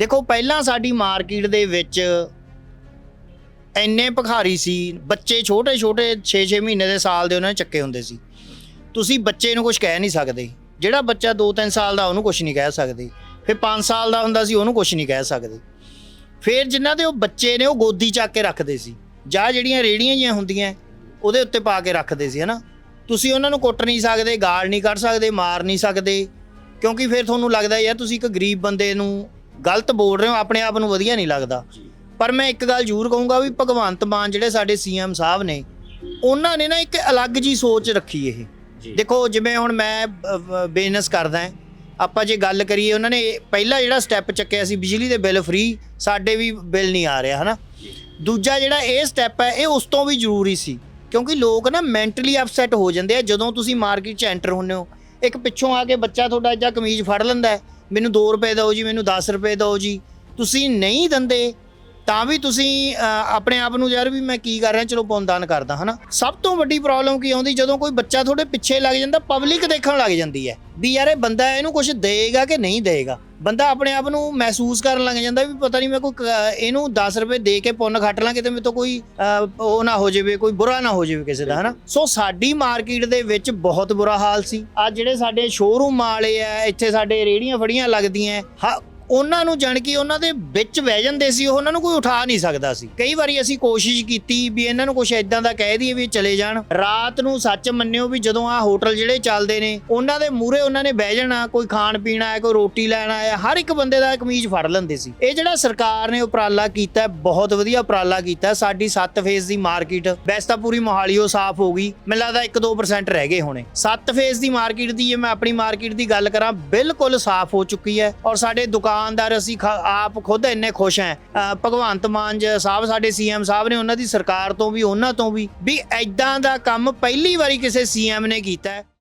ਦੇਖੋ, ਪਹਿਲਾਂ ਸਾਡੀ ਮਾਰਕੀਟ ਦੇ ਵਿੱਚ ਇੰਨੇ ਭਖਾਰੀ ਸੀ, ਬੱਚੇ ਛੋਟੇ ਛੋਟੇ 6-6 ਮਹੀਨੇ ਦੇ ਸਾਲ ਦੇ ਉਹਨਾਂ ਨੇ ਚੱਕੇ ਹੁੰਦੇ ਸੀ। ਤੁਸੀਂ ਬੱਚੇ ਨੂੰ ਕੁਝ ਕਹਿ ਨਹੀਂ ਸਕਦੇ। ਜਿਹੜਾ ਬੱਚਾ 2-3 ਸਾਲ ਦਾ ਉਹਨੂੰ ਕੁਝ ਨਹੀਂ ਕਹਿ ਸਕਦੇ। ਫਿਰ 5 ਸਾਲ ਦਾ ਹੁੰਦਾ ਸੀ, ਉਹਨੂੰ ਕੁਝ ਨਹੀਂ ਕਹਿ ਸਕਦੇ। ਫਿਰ ਜਿਨ੍ਹਾਂ ਦੇ ਉਹ ਬੱਚੇ ਨੇ, ਉਹ ਗੋਦੀ ਚੱਕ ਕੇ ਰੱਖਦੇ ਸੀ। ਜਾਂ ਜਿਹੜੀਆਂ ਰੇੜੀਆਂ ਜੀਆਂ ਹੁੰਦੀਆਂ, ਉਹਦੇ ਉੱਤੇ ਪਾ ਕੇ ਰੱਖਦੇ ਸੀ, ਹਨਾ? ਤੁਸੀਂ ਉਹਨਾਂ ਨੂੰ ਕੁੱਟ ਨਹੀਂ ਸਕਦੇ, ਗਾਲ ਨਹੀਂ ਕੱਢ ਸਕਦੇ, ਮਾਰ ਨਹੀਂ ਸਕਦੇ। ਕਿਉਂਕਿ ਫਿਰ ਤੁਹਾਨੂੰ ਲੱਗਦਾ, ਯਾਰ, ਤੁਸੀਂ ਇੱਕ ਗਰੀਬ ਬੰਦੇ ਨੂੰ ਗਲਤ ਬੋਲ ਰਹੇ ਹੋ ਆਪਣੇ ਆਪ ਨੂੰ ਵਧੀਆ ਨਹੀਂ ਲੱਗਦਾ। ਪਰ ਮੈਂ ਇੱਕ ਗੱਲ ਜ਼ਰੂਰ ਕਹੂੰਗਾ ਵੀ ਭਗਵੰਤ ਮਾਨ ਜਿਹੜੇ ਸਾਡੇ ਸੀਐਮ ਸਾਹਿਬ ਨੇ ਉਹਨਾਂ ਨੇ ਨਾ ਇੱਕ ਅਲੱਗ ਜੀ ਸੋਚ ਰੱਖੀ ਇਹ। ਦੇਖੋ ਜਿਵੇਂ ਹੁਣ ਮੈਂ ਬਿਜ਼ਨਸ ਕਰਦਾ ਆਪਾਂ ਜੇ ਗੱਲ ਕਰੀਏ ਉਹਨਾਂ ਨੇ ਪਹਿਲਾ ਜਿਹੜਾ ਸਟੈਪ ਚੱਕਿਆ ਸੀ ਬਿਜਲੀ ਦੇ ਬਿੱਲ ਫ੍ਰੀ ਸਾਡੇ ਵੀ ਬਿੱਲ ਨਹੀਂ ਆ ਰਿਹਾ ਹਨਾ? ਦੂਜਾ ਜਿਹੜਾ ਇਹ ਸਟੈਪ ਹੈ ਇਹ ਉਸ ਤੋਂ ਵੀ ਜ਼ਰੂਰੀ ਸੀ ਕਿਉਂਕਿ ਲੋਕ ਨਾ ਮੈਂਟਲੀ ਅਪਸੈਟ ਹੋ ਜਾਂਦੇ ਆ ਜਦੋਂ ਤੁਸੀਂ ਮਾਰਕੀਟ 'ਚ ਐਂਟਰ ਹੁੰਦੇ ਹੋ ਇੱਕ ਪਿੱਛੋਂ ਆ ਕੇ ਬੱਚਾ ਤੁਹਾਡਾ ਜਾਂ ਕਮੀਜ਼ ਫੜ ਲੈਂਦਾ ਹੈ, ਮੈਨੂੰ 2 ਰੁਪਏ ਦਿਓ ਜੀ ਮੈਨੂੰ 10 ਰੁਪਏ ਦਿਓ ਜੀ। ਤੁਸੀਂ ਨਹੀਂ ਦਿੰਦੇ ਤਾਂ ਵੀ ਤੁਸੀਂ ਆਪਣੇ ਆਪ ਨੂੰ ਯਾਰ ਵੀ ਮੈਂ ਕੀ ਕਰ ਰਿਹਾ ਚਲੋ ਪੁੰਨਦਾਨ ਕਰਦਾ ਹਨਾ? ਸਭ ਤੋਂ ਵੱਡੀ ਪ੍ਰੋਬਲਮ ਕੀ ਆਉਂਦੀ ਜਦੋਂ ਕੋਈ ਬੱਚਾ ਤੁਹਾਡੇ ਪਿੱਛੇ ਲੱਗ ਜਾਂਦਾ ਪਬਲਿਕ ਦੇਖਣ ਲੱਗ ਜਾਂਦੀ ਹੈ ਵੀ ਯਾਰ ਇਹ ਬੰਦਾ ਇਹਨੂੰ ਕੁਝ ਦੇਗਾ ਕਿ ਨਹੀਂ ਦੇਗਾ ਬੰਦਾ ਆਪਣੇ ਆਪ ਨੂੰ ਮਹਿਸੂਸ ਕਰਨ ਲੱਗ ਜਾਂਦਾ ਵੀ ਪਤਾ ਨਹੀਂ ਮੈਂ ਕੋਈ ਇਹਨੂੰ 10 ਰੁਪਏ ਦੇ ਕੇ ਪੁੰਨ ਖੱਟ ਲਾਂ ਕਿਤੇ ਮੇਰੇ ਤੋਂ ਕੋਈ ਉਹ ਨਾ ਹੋ ਜਾਵੇ ਕੋਈ ਬੁਰਾ ਨਾ ਹੋ ਜਾਵੇ ਕਿਸੇ ਦਾ ਹਨਾ? ਸੋ ਸਾਡੀ ਮਾਰਕੀਟ ਦੇ ਵਿੱਚ ਬਹੁਤ ਬੁਰਾ ਹਾਲ ਸੀ। ਆ ਜਿਹੜੇ ਸਾਡੇ ਸ਼ੋਰੂਮ ਵਾਲੇ ਆ ਇੱਥੇ ਸਾਡੇ ਰੇੜੀਆਂ ਫੜੀਆਂ ਲੱਗਦੀਆਂ ਉਹਨਾਂ ਨੂੰ ਜਾਣ ਕੇ ਉਹਨਾਂ ਦੇ ਵਿੱਚ ਬਹਿ ਜਾਂਦੇ ਸੀ ਉਹਨਾਂ ਨੂੰ ਕੋਈ ਉਠਾ ਨਹੀਂ ਸਕਦਾ ਸੀ। ਕਈ ਵਾਰੀ ਅਸੀਂ ਕੋਸ਼ਿਸ਼ ਕੀਤੀ ਵੀ ਇਹਨਾਂ ਨੂੰ ਕੁਝ ਇਦਾਂ ਦਾ ਕਹਿ ਦਈਏ ਵੀ ਚਲੇ ਜਾਣ। ਰਾਤ ਨੂੰ ਸੱਚ ਮੰਨਿਓ ਵੀ ਜਦੋਂ ਆ ਹੋਟਲ ਜਿਹੜੇ ਚੱਲਦੇ ਨੇ, ਉਹਨਾਂ ਦੇ ਮੂਹਰੇ ਉਹਨਾਂ ਨੇ ਬਹਿ ਜਾਣਾ, ਕੋਈ ਖਾਣ ਪੀਣ ਆਇਆ, ਕੋਈ ਰੋਟੀ ਲੈਣ ਆਇਆ, ਹਰ ਇੱਕ ਬੰਦੇ ਦਾ ਕਮੀਜ਼ ਫੜ ਲੈਂਦੇ ਸੀ। ਇਹ ਜਿਹੜਾ ਸਰਕਾਰ ਨੇ ਉਪਰਾਲਾ ਕੀਤਾ, ਬਹੁਤ ਵਧੀਆ ਉਪਰਾਲਾ ਕੀਤਾ, ਸਾਡੀ 7 ਫੇਜ਼ ਦੀ ਮਾਰਕੀਟ, ਵੈਸੇ ਤਾਂ ਪੂਰੀ ਮੋਹਾਲੀ ਉਹ ਸਾਫ਼ ਹੋ ਗਈ, ਮੈਨੂੰ ਲੱਗਦਾ 1-2% ਰਹਿ ਗਏ ਹੋਣੇ। 7 ਫੇਜ਼ ਦੀ ਮਾਰਕੀਟ ਦੀ ਜੇ ਮੈਂ ਆਪਣੀ ਮਾਰਕੀਟ ਦੀ ਗੱਲ ਕਰਾਂ, ਬਿਲਕੁਲ ਸਾਫ਼ ਹੋ ਚੁੱਕੀ ਹੈ ਔਰ ਸਾਡੇ ਦੁਕਾਨ ਦੁਕਾਨਦਾਰ, ਅਸੀਂ ਆਪ ਖੁਦ ਇੰਨੇ ਖੁਸ਼ ਹੈ। ਭਗਵੰਤ ਮਾਨ ਜੀ ਸਾਹਿਬ, ਸਾਡੇ ਸੀਐਮ ਸਾਹਿਬ ਨੇ ਉਹਨਾਂ ਦੀ ਸਰਕਾਰ ਤੋਂ ਵੀ, ਉਹਨਾਂ ਤੋਂ ਵੀ ਵੀ ਐਦਾਂ ਦਾ ਕੰਮ ਪਹਿਲੀ ਵਾਰੀ ਕਿਸੇ ਸੀਐਮ ਨੇ ਕੀਤਾ। ਹੈ